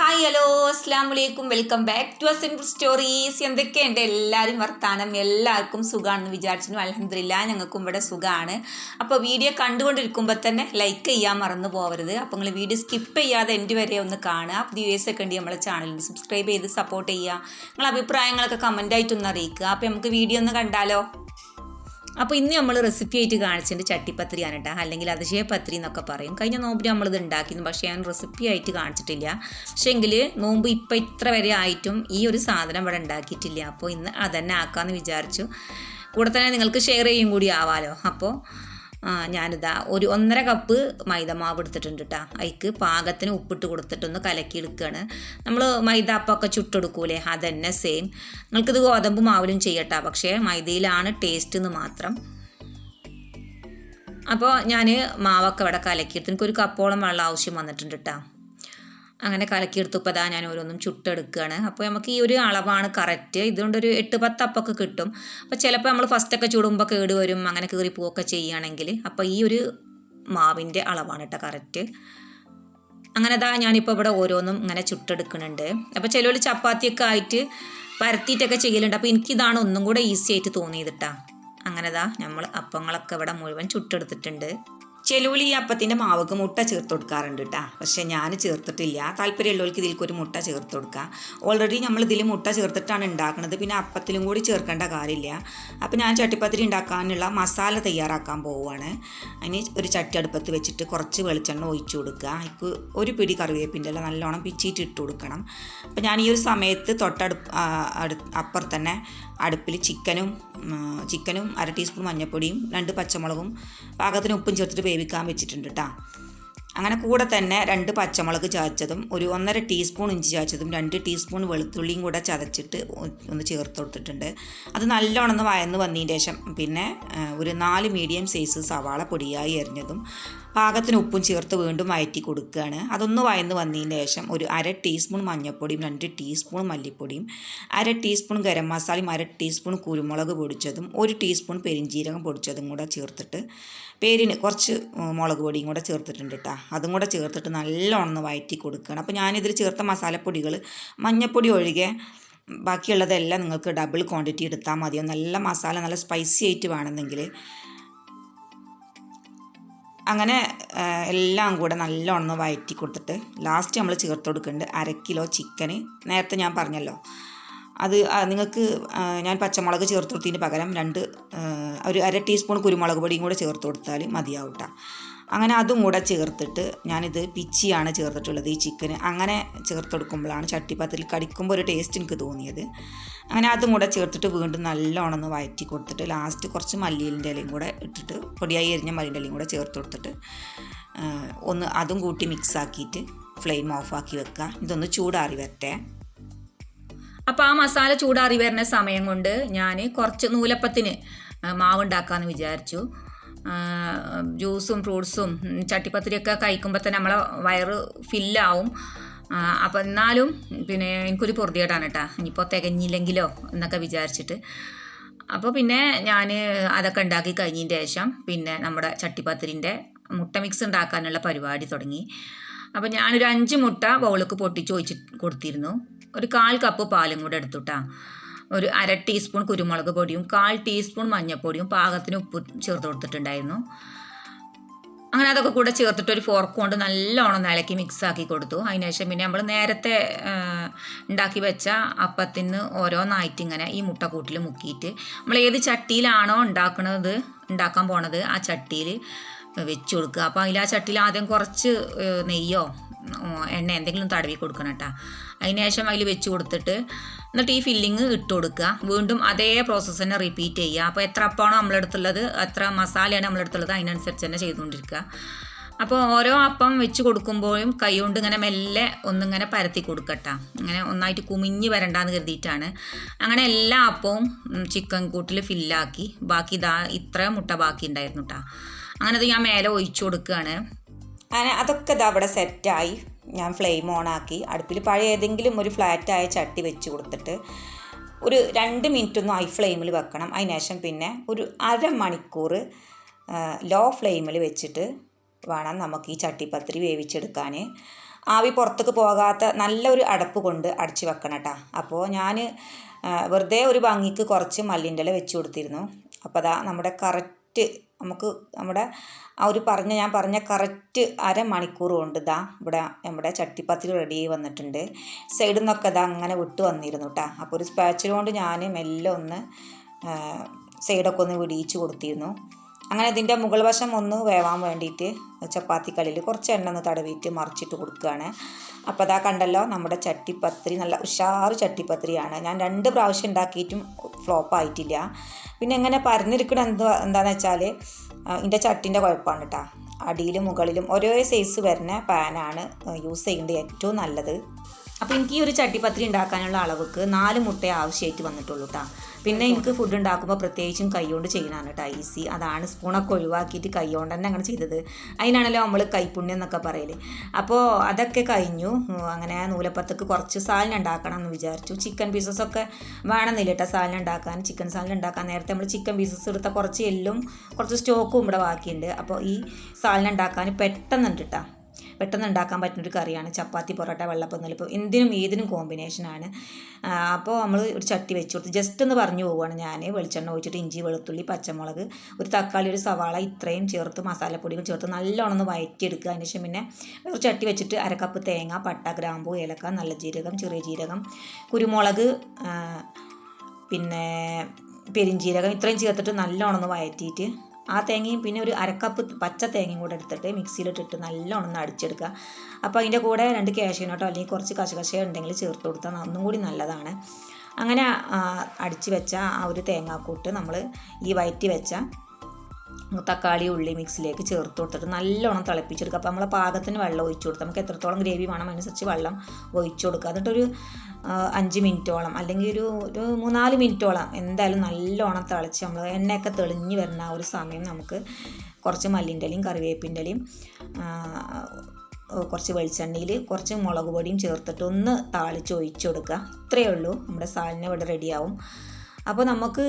Hi hello അസ്സാം വലൈക്കും welcome back to simple stories എന്തൊക്കെയുണ്ട് എല്ലാവരും വർത്താനം എല്ലാവർക്കും സുഖമാണെന്ന് വിചാരിച്ചു അലഹമില്ല ഞങ്ങൾക്കും ഇവിടെ സുഖമാണ് അപ്പോൾ വീഡിയോ കണ്ടുകൊണ്ടിരിക്കുമ്പോൾ തന്നെ ലൈക്ക് ചെയ്യാൻ മറന്നു പോകരുത് അപ്പോൾ നിങ്ങൾ വീഡിയോ സ്കിപ്പ് ചെയ്യാതെ എന്റെ വരെ ഒന്ന് കാണുക. പുതിയ വ്യൂവേഴ്സൊക്കെ ഉണ്ട് നമ്മളെ ചാനലിൽ സബ്സ്ക്രൈബ് ചെയ്ത് സപ്പോർട്ട് ചെയ്യുക. നിങ്ങളെ അഭിപ്രായങ്ങളൊക്കെ കമന്റായിട്ടൊന്ന് അറിയിക്കുക. അപ്പോൾ നമുക്ക് വീഡിയോ ഒന്ന് കണ്ടാലോ? അപ്പോൾ ഇന്ന് നമ്മൾ റെസിപ്പി ആയിട്ട് കാണിച്ചിട്ടുണ്ട് ചട്ടിപ്പത്രിയാണ് കേട്ടോ അല്ലെങ്കിൽ അതിശയപത്രി എന്നൊക്കെ പറയും. കഴിഞ്ഞ നോമ്പിന് നമ്മളിത് ഉണ്ടാക്കിയിരുന്നു. പക്ഷേ ഞാൻ റെസിപ്പി ആയിട്ട് കാണിച്ചിട്ടില്ല. പക്ഷേ എങ്കിൽ നോമ്പ് ഇപ്പം ഇത്ര വരെ ആയിട്ടും ഈ ഒരു സാധനം ഇവിടെ ഉണ്ടാക്കിയിട്ടില്ല. അപ്പോൾ ഇന്ന് അതന്നെ ആക്കാമെന്ന് വിചാരിച്ചു. കൂടെ തന്നെ നിങ്ങൾക്ക് ഷെയർ ചെയ്യും കൂടി ആവാലോ. അപ്പോൾ ഞാനിതാ ഒരു ഒന്നര കപ്പ് മൈദമാവ് എടുത്തിട്ടുണ്ട് കേട്ടോ അതിക്ക് പാകത്തിന് ഉപ്പിട്ട് കൊടുത്തിട്ടൊന്ന് കലക്കി എടുക്കുകയാണ് നമ്മൾ മൈദ അപ്പമൊക്കെ ചുട്ടെടുക്കൂലേ? അതന്നെ സെയിം നിങ്ങൾക്കിത് ഗോതമ്പ് മാവിലും ചെയ്യട്ടോ. പക്ഷേ മൈദയിലാണ് ടേസ്റ്റ് എന്ന് മാത്രം. അപ്പോൾ ഞാൻ മാവൊക്കെ ഇവിടെ കലക്കിയെടുത്ത് എനിക്കൊരു കപ്പോളം വെള്ളം ആവശ്യം വന്നിട്ടുണ്ട് കേട്ടോ അങ്ങനെ കലക്കിയെടുത്തപ്പോൾ അതാ ഞാൻ ഓരോന്നും ചുട്ടെടുക്കുകയാണ് അപ്പോൾ നമുക്ക് ഈ ഒരു അളവാണ് കറക്റ്റ് ഇതുകൊണ്ടൊരു എട്ട് പത്ത് അപ്പൊക്കെ കിട്ടും. അപ്പോൾ ചിലപ്പോൾ നമ്മൾ ഫസ്റ്റൊക്കെ ചുടുമ്പോൾ കേട് വരും അങ്ങനെ കീറി പോവൊക്കെ ചെയ്യുകയാണെങ്കിൽ. അപ്പോൾ ഈ ഒരു മാവിന്റെ അളവാണ് കേട്ടോ കറക്റ്റ് അങ്ങനെ അതാ ഞാനിപ്പോൾ ഇവിടെ ഓരോന്നും ഇങ്ങനെ ചുട്ടെടുക്കുന്നുണ്ട്. അപ്പോൾ ചിലവർ ചപ്പാത്തിയൊക്കെ ആയിട്ട് പരത്തിയിട്ടൊക്കെ ചെയ്യലുണ്ട്. അപ്പോൾ എനിക്കിതാണ് ഒന്നും കൂടെ ഈസി ആയിട്ട് തോന്നിയത് കേട്ടോ. അങ്ങനെതാ നമ്മൾ അപ്പങ്ങളൊക്കെ ഇവിടെ മുഴുവൻ ചുട്ടെടുത്തിട്ടുണ്ട്. ചെലൂലി ഈ അപ്പത്തിന്റെ മാവക്ക് മുട്ട ചേർത്ത് കൊടുക്കാറുണ്ട് കേട്ടോ പക്ഷേ ഞാൻ ചേർത്തിട്ടില്ല. താല്പര്യമുള്ളവർക്ക് ഇതിലേക്ക് ഒരു മുട്ട ചേർത്ത് കൊടുക്കുക ഓൾറെഡി നമ്മൾ ഇതിൽ മുട്ട ചേർത്തിട്ടാണ് ഉണ്ടാക്കുന്നത് പിന്നെ അപ്പത്തിലും കൂടി ചേർക്കേണ്ട കാര്യമില്ല. അപ്പോൾ ഞാൻ ചട്ടിപ്പത്തിരി ഉണ്ടാക്കാനുള്ള മസാല തയ്യാറാക്കാൻ പോവുകയാണ് അതിന് ഒരു ചട്ടി അടുപ്പത്ത് വെച്ചിട്ട് കുറച്ച് വെളിച്ചെണ്ണ ഒഴിച്ചു കൊടുക്കുക. അതിക്ക് ഒരു പിടി കറിവേപ്പിന്റെ എല്ലാം നല്ലോണം പിച്ചിട്ട് ഇട്ട് കൊടുക്കണം. അപ്പോൾ ഞാൻ ഈ ഒരു സമയത്ത് തൊട്ടടുപ്പ് അപ്പുറത്ത് തന്നെ അടുപ്പിൽ ചിക്കനും ചിക്കനും അര ടീസ്പൂൺ മഞ്ഞൾപ്പൊടിയും രണ്ട് പച്ചമുളകും പാകത്തിന് ഉപ്പും ചേർത്തിട്ട് വേവിക്കാൻ വെച്ചിട്ടുണ്ട് കേട്ടോ അങ്ങനെ കൂടെ തന്നെ രണ്ട് പച്ചമുളക് ചതച്ചതും ഒരു ഒന്നര ടീസ്പൂൺ ഇഞ്ചി ചതച്ചതും രണ്ട് ടീസ്പൂൺ വെളുത്തുള്ളിയും കൂടെ ചതച്ചിട്ട് ഒന്ന് ചേർത്ത് കൊടുത്തിട്ടുണ്ട്. അത് നല്ലോണം ഒന്ന് വയന്ന് വന്നതിന് ശേഷം പിന്നെ ഒരു നാല് മീഡിയം സൈസ് സവാള പൊടിയായി എറിഞ്ഞതും പാകത്തിന് ഉപ്പും ചേർത്ത് വീണ്ടും വയറ്റി കൊടുക്കുകയാണ്. അതൊന്ന് വയന്ന് വന്നതിന് ശേഷം ഒരു അര ടീസ്പൂൺ മഞ്ഞൾപ്പൊടിയും രണ്ട് ടീസ്പൂൺ മല്ലിപ്പൊടിയും അര ടീസ്പൂൺ ഗരം മസാലയും അര ടീസ്പൂൺ കുരുമുളക് പൊടിച്ചതും ഒരു ടീസ്പൂൺ പെരിഞ്ചീരകം പൊടിച്ചതും കൂടെ ചേർത്തിട്ട് പേരിന് കുറച്ച് മുളക് പൊടിയും കൂടെ ചേർത്തിട്ടുണ്ട് കേട്ടോ അതും കൂടെ ചേർത്തിട്ട് നല്ലോണം വയറ്റി കൊടുക്കുകയാണ്. അപ്പോൾ ഞാനിതിൽ ചേർത്ത മസാലപ്പൊടികൾ മഞ്ഞൾപ്പൊടി ഒഴികെ ബാക്കിയുള്ളതെല്ലാം നിങ്ങൾക്ക് ഡബിൾ ക്വാണ്ടിറ്റി എടുത്താൽ മതിയോ നല്ല മസാല നല്ല സ്പൈസി ആയിട്ട് വേണമെന്നെങ്കിൽ അങ്ങനെ എല്ലാം കൂടെ നല്ലോണം വയറ്റി കൊടുത്തിട്ട് ലാസ്റ്റ് നമ്മൾ ചേർത്ത് കൊടുക്കുന്നുണ്ട് അര കിലോ ചിക്കന് നേരത്തെ ഞാൻ പറഞ്ഞല്ലോ അത് നിങ്ങൾക്ക് ഞാൻ പച്ചമുളക് ചേർത്ത് കൊടുത്തതിന് പകരം രണ്ട് ഒരു അര ടീസ്പൂൺ കുരുമുളക് പൊടിയും കൂടെ ചേർത്ത് കൊടുത്താൽ മതിയാവും. അങ്ങനെ അതും കൂടെ ചേർത്തിട്ട് ഞാനിത് പിച്ചിയാണ് ചേർത്തിട്ടുള്ളത് ഈ ചിക്കന് അങ്ങനെ ചേർത്ത് കൊടുക്കുമ്പോഴാണ് ചട്ടിപ്പത്തിൽ കടിക്കുമ്പോൾ ഒരു ടേസ്റ്റ് എനിക്ക് തോന്നിയത്. അങ്ങനെ അതും കൂടെ ചേർത്തിട്ട് വീണ്ടും നല്ലോണം ഒന്ന് വഴറ്റി കൊടുത്തിട്ട് ലാസ്റ്റ് കുറച്ച് മല്ലിയിലിന്റെ ഇലയും കൂടെ ഇട്ടിട്ട് പൊടിയായി എരിഞ്ഞ മല്ലിന്റെ ഇലയും കൂടെ ചേർത്ത് കൊടുത്തിട്ട് ഒന്ന് അതും കൂട്ടി മിക്സ് ആക്കിയിട്ട് ഫ്ലെയിം ഓഫാക്കി വെക്കുക. ഇതൊന്ന് ചൂടാറി വരട്ടെ. അപ്പോൾ ആ മസാല ചൂടാറി വരുന്ന സമയം കൊണ്ട് ഞാൻ കുറച്ച് നൂലപ്പത്തിന് മാവ് മാവുണ്ടാക്കാമെന്ന് വിചാരിച്ചു. ജ്യൂസും ഫ്രൂട്ട്സും ചട്ടിപ്പത്തിരിയൊക്കെ കഴിക്കുമ്പോൾ തന്നെ നമ്മളെ വയറ് ഫില്ലാവും. അപ്പോൾ എന്നാലും പിന്നെ എനിക്കൊരു പൊറുതിയേടാണ് കേട്ടോ. ഇനിയിപ്പോൾ തികഞ്ഞില്ലെങ്കിലോ എന്നൊക്കെ വിചാരിച്ചിട്ട്. അപ്പോൾ പിന്നെ ഞാൻ അതൊക്കെ ഉണ്ടാക്കി കഴിഞ്ഞതിന് ശേഷം പിന്നെ നമ്മുടെ ചട്ടിപ്പത്തിരിന്റെ മുട്ട മിക്സ് ഉണ്ടാക്കാനുള്ള പരിപാടി തുടങ്ങി. അപ്പോൾ ഞാനൊരു അഞ്ച് മുട്ട ബൗളിക്ക് പൊട്ടിച്ച് ഒഴിച്ച് കൊടുത്തിരുന്നു. ഒരു കാൽ കപ്പ് പാലും കൂടെ എടുത്തുട്ടാ ഒരു അര ടീസ്പൂൺ കുരുമുളക് പൊടിയും കാൽ ടീസ്പൂൺ മഞ്ഞൾപ്പൊടിയും പാകത്തിന് ഉപ്പ് ചേർത്ത് കൊടുത്തിട്ടുണ്ടായിരുന്നു. അങ്ങനെ അതൊക്കെ കൂടെ ചേർത്തിട്ട് ഒരു ഫോർക്ക് കൊണ്ട് നല്ലോണം ഇളക്കി മിക്സ് ആക്കി കൊടുത്തു. അതിനുശേഷം പിന്നെ നമ്മൾ നേരത്തെ ഉണ്ടാക്കി വെച്ച അപ്പത്തിന് ഓരോന്നായിട്ട് ഇങ്ങനെ ഈ മുട്ടക്കൂട്ടിൽ മുക്കിയിട്ട് നമ്മൾ ഏത് ചട്ടിയിലാണോ ഉണ്ടാക്കുന്നത് ഉണ്ടാക്കാൻ പോണത് ആ ചട്ടിയിൽ വെച്ച് കൊടുക്കുക. അപ്പോൾ അതിൽ ആ ചട്ടിയിൽ ആദ്യം കുറച്ച് നെയ്യോ എണ്ണ എന്തെങ്കിലും തടവി കൊടുക്കണം കേട്ടോ അതിന് ശേഷം അതിൽ വെച്ച് കൊടുത്തിട്ട് എന്നിട്ട് ഈ ഫില്ലിങ് ഇട്ട് കൊടുക്കുക. വീണ്ടും അതേ പ്രോസസ്സ് തന്നെ റിപ്പീറ്റ് ചെയ്യുക. അപ്പോൾ എത്ര അപ്പമാണോ നമ്മളെടുത്തുള്ളത് എത്ര മസാലയാണ് നമ്മളെടുത്തുള്ളത് അതിനനുസരിച്ച് തന്നെ ചെയ്തുകൊണ്ടിരിക്കുക. അപ്പോൾ ഓരോ അപ്പം വെച്ച് കൊടുക്കുമ്പോഴും കൈ കൊണ്ട് ഇങ്ങനെ മെല്ലെ ഒന്നിങ്ങനെ പരത്തി കൊടുക്കട്ടെ ഇങ്ങനെ ഒന്നായിട്ട് കുമിഞ്ഞ് വരണ്ടാന്ന് കരുതിയിട്ടാണ്. അങ്ങനെ എല്ലാ അപ്പവും ചിക്കൻ കൂട്ടിൽ ഫില്ലാക്കി ബാക്കി ഇതാ ഇത്ര മുട്ട ബാക്കി ഉണ്ടായിരുന്നു കേട്ടോ അങ്ങനെ ഞാൻ മേലെ ഒഴിച്ചു കൊടുക്കുകയാണ്. അങ്ങനെ അതൊക്കെ ഇതാ അവിടെ സെറ്റായി ഞാൻ ഫ്ലെയിം ഓൺ ആക്കി. അടുപ്പിൽ പഴയ ഏതെങ്കിലും ഒരു ഫ്ലാറ്റായ ചട്ടി വെച്ച് കൊടുത്തിട്ട് ഒരു രണ്ട് മിനിറ്റ് ഒന്ന് ഹൈ ഫ്ലെയിമിൽ വെക്കണം. അതിനുശേഷം പിന്നെ ഒരു അരമണിക്കൂർ ലോ ഫ്ലെയിമിൽ വെച്ചിട്ട് വേണം നമുക്ക് ഈ ചട്ടിപ്പത്തിരി വേവിച്ചെടുക്കാൻ. ആവി പുറത്തേക്ക് പോകാത്ത നല്ലൊരു അടപ്പ് കൊണ്ട് അടച്ച് വെക്കണം കേട്ടോ അപ്പോൾ ഞാൻ വെറുതെ ഒരു ഭംഗിക്ക് കുറച്ച് മല്ലിന്റെ ഇല വെച്ച് കൊടുത്തിരുന്നു. അപ്പോൾ അതാ നമ്മുടെ കറക്റ്റ് നമുക്ക് നമ്മുടെ ആ ഒരു പറഞ്ഞ ഞാൻ പറഞ്ഞ കറക്റ്റ് അരമണിക്കൂർ കൊണ്ട് ഇതാ ഇവിടെ നമ്മുടെ ചട്ടിപ്പത്തിൽ റെഡി ആയി വന്നിട്ടുണ്ട്. സൈഡിൽ നിന്നൊക്കെ ഇതാ അങ്ങനെ വിട്ട് വന്നിരുന്നു കേട്ടോ അപ്പോൾ ഒരു സ്പാച്ചിൽ കൊണ്ട് ഞാൻ മെല്ലെ ഒന്ന് സൈഡൊക്കെ ഒന്ന് വിടിയിച്ച് കൊടുത്തിരുന്നു. അങ്ങനെ ഇതിന്റെ മുകൾ വശം ഒന്ന് വേവാൻ വേണ്ടിയിട്ട് ചപ്പാത്തി കല്ലിൽ കുറച്ച് എണ്ണ ഒന്ന് തടവിയിട്ട് മറിച്ചിട്ട് കൊടുക്കുകയാണ്. അപ്പോൾ അതാ കണ്ടല്ലോ നമ്മുടെ ചട്ടിപ്പത്രി നല്ല ഉഷാറ് ചട്ടിപ്പത്രിയാണ് ഞാൻ രണ്ട് പ്രാവശ്യം ഉണ്ടാക്കിയിട്ടും ഫ്ലോപ്പ് ആയിട്ടില്ല. പിന്നെ എങ്ങനെ പരന്നിരിക്കണം എന്ത് എന്താണെന്ന് വെച്ചാൽ ഇതിന്റെ ചട്ടിന്റെ കുഴപ്പമാണ് കേട്ടോ അടിയിലും മുകളിലും ഒരേ സൈസ് വരുന്ന പാനാണ് യൂസ് ചെയ്യേണ്ടത് ഏറ്റവും നല്ലത്. അപ്പോൾ എനിക്ക് ഈ ഒരു ചട്ടിപ്പത്തിരി ഉണ്ടാക്കാനുള്ള അളവുക്ക് നാല് മുട്ട ആവശ്യമായിട്ട് വന്നിട്ടുള്ളൂ കേട്ടോ പിന്നെ എനിക്ക് ഫുഡ് ഉണ്ടാക്കുമ്പോൾ പ്രത്യേകിച്ചും കൈകൊണ്ട് ചെയ്യണമാണ് കേട്ടോ ഈസി അതാണ് സ്പൂണൊക്കെ ഒഴിവാക്കിയിട്ട് കൈകൊണ്ട് തന്നെ അങ്ങനെ ചെയ്തത്. അതിനാണല്ലോ നമ്മൾ കൈപ്പുണ്യം എന്നൊക്കെ പറയൽ. അപ്പോൾ അതൊക്കെ കഴിഞ്ഞു. അങ്ങനെ നൂലപ്പത്തക്ക് കുറച്ച് സാലിന് ഉണ്ടാക്കണം എന്ന് വിചാരിച്ചു. ചിക്കൻ പീസസൊക്കെ വേണമെന്നില്ല കേട്ടോ സാലിന് ഉണ്ടാക്കാൻ. ചിക്കൻ സാലിന് ഉണ്ടാക്കാൻ നേരത്തെ നമ്മൾ ചിക്കൻ പീസസ് എടുത്ത കുറച്ച് എല്ലും കുറച്ച് സ്റ്റോക്കും ഇവിടെ ബാക്കിയുണ്ട്. അപ്പോൾ ഈ സാലിന് ഉണ്ടാക്കാൻ പെട്ടെന്നുണ്ട് കേട്ടോ പെട്ടെന്ന് ഉണ്ടാക്കാൻ പറ്റുന്നൊരു കറിയാണ്. ചപ്പാത്തി പൊറോട്ട വെള്ളപ്പം ഇപ്പോൾ എന്തിനും ഏതിനും കോമ്പിനേഷനാണ് അപ്പോൾ നമ്മൾ ഒരു ചട്ടി വെച്ച് കൊടുത്ത് ജസ്റ്റ് ഒന്ന് പറഞ്ഞു പോവുകയാണ് ഞാൻ വെളിച്ചെണ്ണ ഒഴിച്ചിട്ട് ഇഞ്ചി വെളുത്തുള്ളി പച്ചമുളക് ഒരു തക്കാളി ഒരു സവാള ഇത്രയും ചേർത്ത് മസാലപ്പൊടികൾ ചേർത്ത് നല്ലോണം ഒന്ന് വയറ്റിയെടുക്കുക. അതിന് ശേഷം പിന്നെ ഒരു ചട്ടി വെച്ചിട്ട് അരക്കപ്പ് തേങ്ങ പട്ട ഗ്രാമ്പൂ ഏലക്ക നല്ല ജീരകം ചെറിയ ജീരകം കുരുമുളക് പിന്നെ പെരിഞ്ജീരകം ഇത്രയും ചേർത്തിട്ട് നല്ലോണം ഒന്ന് വയറ്റിയിട്ട് ആ തേങ്ങയും പിന്നെ ഒരു അരക്കപ്പ് പച്ച തേങ്ങയും കൂടെ എടുത്തിട്ട് മിക്സിയിലിട്ടിട്ട് നല്ലോണം ഒന്ന് അടിച്ചെടുക്കുക. അപ്പോൾ അതിന്റെ കൂടെ രണ്ട് കാഷ്യൂനട്ടോ അല്ലെങ്കിൽ കുറച്ച് കശകശ ഉണ്ടെങ്കിൽ ചേർത്ത് കൊടുത്താൽ ഒന്നും കൂടി നല്ലതാണ്. അങ്ങനെ അടിച്ച് വെച്ച ആ ഒരു തേങ്ങാക്കൂട്ട് നമ്മൾ ഈ വയറ്റി വെച്ച തക്കാളി ഉള്ളി മിക്സിലേക്ക് ചേർത്ത് കൊടുത്തിട്ട് നല്ലോണം തിളപ്പിച്ചെടുക്കുക. അപ്പോൾ നമ്മൾ പാകത്തിന് വെള്ളം ഒഴിച്ചു കൊടുക്കുക. നമുക്ക് എത്രത്തോളം ഗ്രേവി വേണം അനുസരിച്ച് വെള്ളം ഒഴിച്ചു കൊടുക്കുക. എന്നിട്ടൊരു അഞ്ച് മിനിറ്റോളം അല്ലെങ്കിൽ ഒരു ഒരു മൂന്നാൽ മിനിറ്റോളം എന്തായാലും നല്ലോണം തിളച്ച് നമ്മൾ എണ്ണയൊക്കെ തെളിഞ്ഞ് വരുന്ന ആ ഒരു സമയം നമുക്ക് കുറച്ച് മല്ലിന്റെ ഇലയും കറിവേപ്പിന്റെ ഇലയും കുറച്ച് വെളിച്ചെണ്ണയിൽ കുറച്ച് മുളക് പൊടിയും ചേർത്തിട്ട് ഒന്ന് താളിച്ച് ഒഴിച്ചു കൊടുക്കുക. ഇത്രയേ ഉള്ളൂ. നമ്മുടെ സാലിന് ഇവിടെ റെഡിയാവും. അപ്പോൾ നമുക്ക്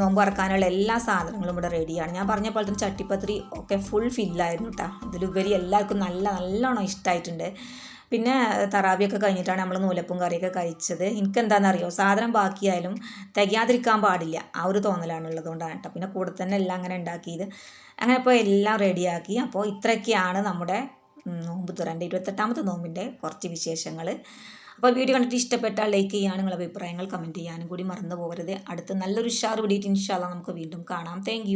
നോമ്പ് ഇറക്കാനുള്ള എല്ലാ സാധനങ്ങളും ഇവിടെ റെഡിയാണ് ഞാൻ പറഞ്ഞ പോലെ തന്നെ ചട്ടിപ്പത്രി ഒക്കെ ഫുൾ ഫില്ലായിരുന്നു കേട്ടോ ഇതിലുപരി എല്ലാവർക്കും നല്ല നല്ലോണം ഇഷ്ടമായിട്ടുണ്ട് പിന്നെ തറാവിയൊക്കെ കഴിഞ്ഞിട്ടാണ് നമ്മൾ നൂലപ്പും കറിയൊക്കെ കഴിച്ചത്. എനിക്ക് എന്താണെന്നറിയോ സാധനം ബാക്കിയായാലും തികയാതിരിക്കാൻ പാടില്ല. ആ ഒരു തോന്നലാണ് ഉള്ളതുകൊണ്ടാണ് കേട്ടോ പിന്നെ കൂടെ തന്നെ എല്ലാം അങ്ങനെ ഉണ്ടാക്കിയത്. അങ്ങനെ ഇപ്പോൾ എല്ലാം റെഡിയാക്കി അപ്പോൾ ഇത്രയൊക്കെയാണ് നമ്മുടെ നോമ്പ് തുറന്റെ ഇരുപത്തെട്ടാമത്തെ നോമ്പിന്റെ കുറച്ച് വിശേഷങ്ങൾ അപ്പോൾ വീഡിയോ കണ്ടിട്ട് ഇഷ്ടപ്പെട്ടാൽ ലൈക്ക് ചെയ്യാനും നിങ്ങളുടെ അഭിപ്രായങ്ങൾ കമന്റ് ചെയ്യാനും കൂടി മറന്നു പോകരുത്. അടുത്ത നല്ലൊരു ഉഷാർ വീഡിയോ ഇൻഷാല്ല നമുക്ക് വീണ്ടും കാണാം. താങ്ക്